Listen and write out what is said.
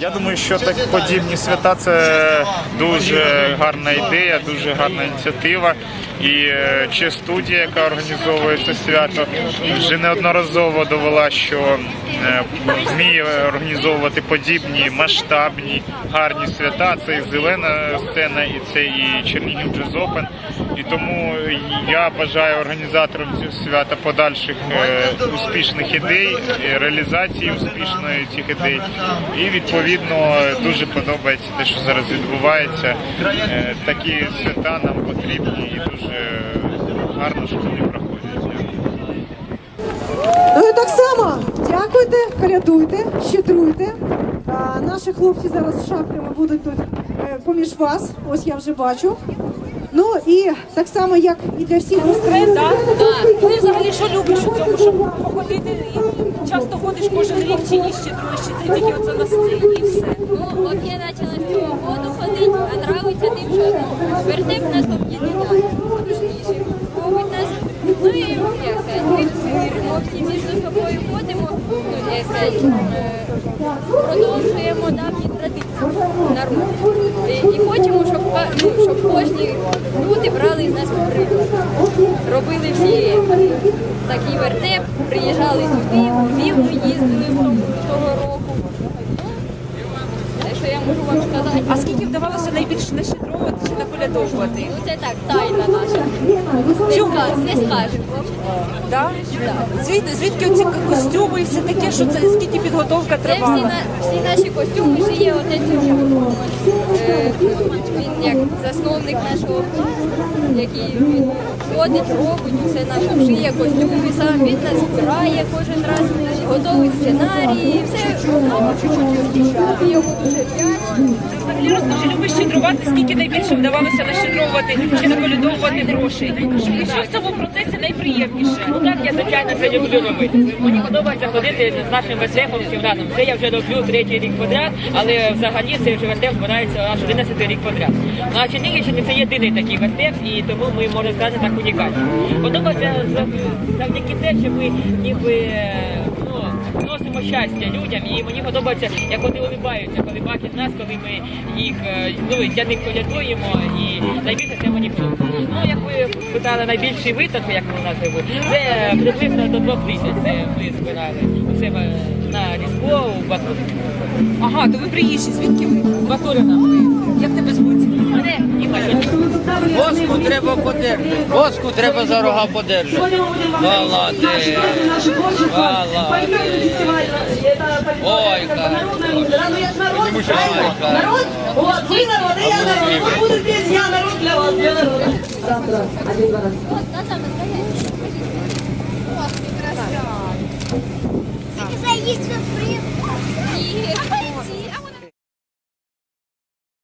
Я думаю, що так подібні свята це дуже гарна ідея, дуже гарна ініціатива. І е, чи студія, яка організовує це свято, вже неодноразово довела, що е, вміє організовувати подібні масштабні гарні свята. Це і зелена сцена, і це і Чернігів Джаз Open. І тому я бажаю організаторам цього свята подальших е, успішних ідей, реалізації успішної цих ідей. І відповідно дуже подобається те, що зараз відбувається. Е, Такі свята нам потрібні і дуже гарно, що вони проходять. Ну і так само дякуйте, колядуйте, щедруйте. А, наші хлопці зараз з шапками будуть тут е, поміж вас. Ось я вже бачу. Ну і так само, як і для всіх Стрес, так? Так. Ти взагалі що любиш у цьому, щоб походити і часто ходиш кожен рік чи ні ще друге, чи це тільки оце на сцені з цього году ходити, а нравиться тим, що вертеп нас об'єднає. Мабуть, нас, ну і як сказати, ми всі між собою ходимо, ну, як сказати, е, продовжуємо давні традиції нормально. І, хочемо, щоб, ну, щоб кожні люди брали з нас приклад. Робили всі такий вертеп, приїжджали сюди, в Львів їздили того року. Що я можу вам сказати, А скільки вдавалося найбільше нащедровувати чи наколядовувати? ну це так, тайна наша. Чому? не скажемо. Да? Звід, звідки оці костюми і все таке, що це скільки підготовка Це всі, тривала? на, всі наші костюми шиє отець Юрій. Е, Він як засновник нашого класу, який він ходить, робить, все наше шиє костюми, сам він нас збирає кожен раз, готовить сценарії, все Ми йому дуже. Взагалі розкажи, любиш щедрувати, скільки найбільше вдавалося нащедровувати чи наколядовувати грошей? І що в цьому процесі найприємніше? Ну так, я звичайно це люблю робити. Мені подобається ходити з нашим вертепом всім разом. Це я вже роблю третій рік подряд, але взагалі цей вже вертеп збирається аж 11 рік подряд. Ну, а Чернігівщині це єдиний такий вертеп, і тому ми можемо сказати так унікальні. Подобається завдяки те, що ми ніби е, ну, носимо щастя людям, і мені подобається, як вони улибаються, коли бачать нас, коли ми їх е, ну, для них колядуємо, і найбільше це мені чути. Ну, як ви питали, найбільший виток, як ми живуть, це приблизно до двох тисяч. Це ми збирали у себе на Різдво, у Батурі. Ага, то ви приїжджі, звідки ви? Батурина. Воску треба подержати. Воску треба за рога подержати. Молодець. Молодець. Ой, как. Народ, вот вы народ, я народ. Вот будет здесь я народ для вас, я народ. Завтра, один-два раза. От, та саме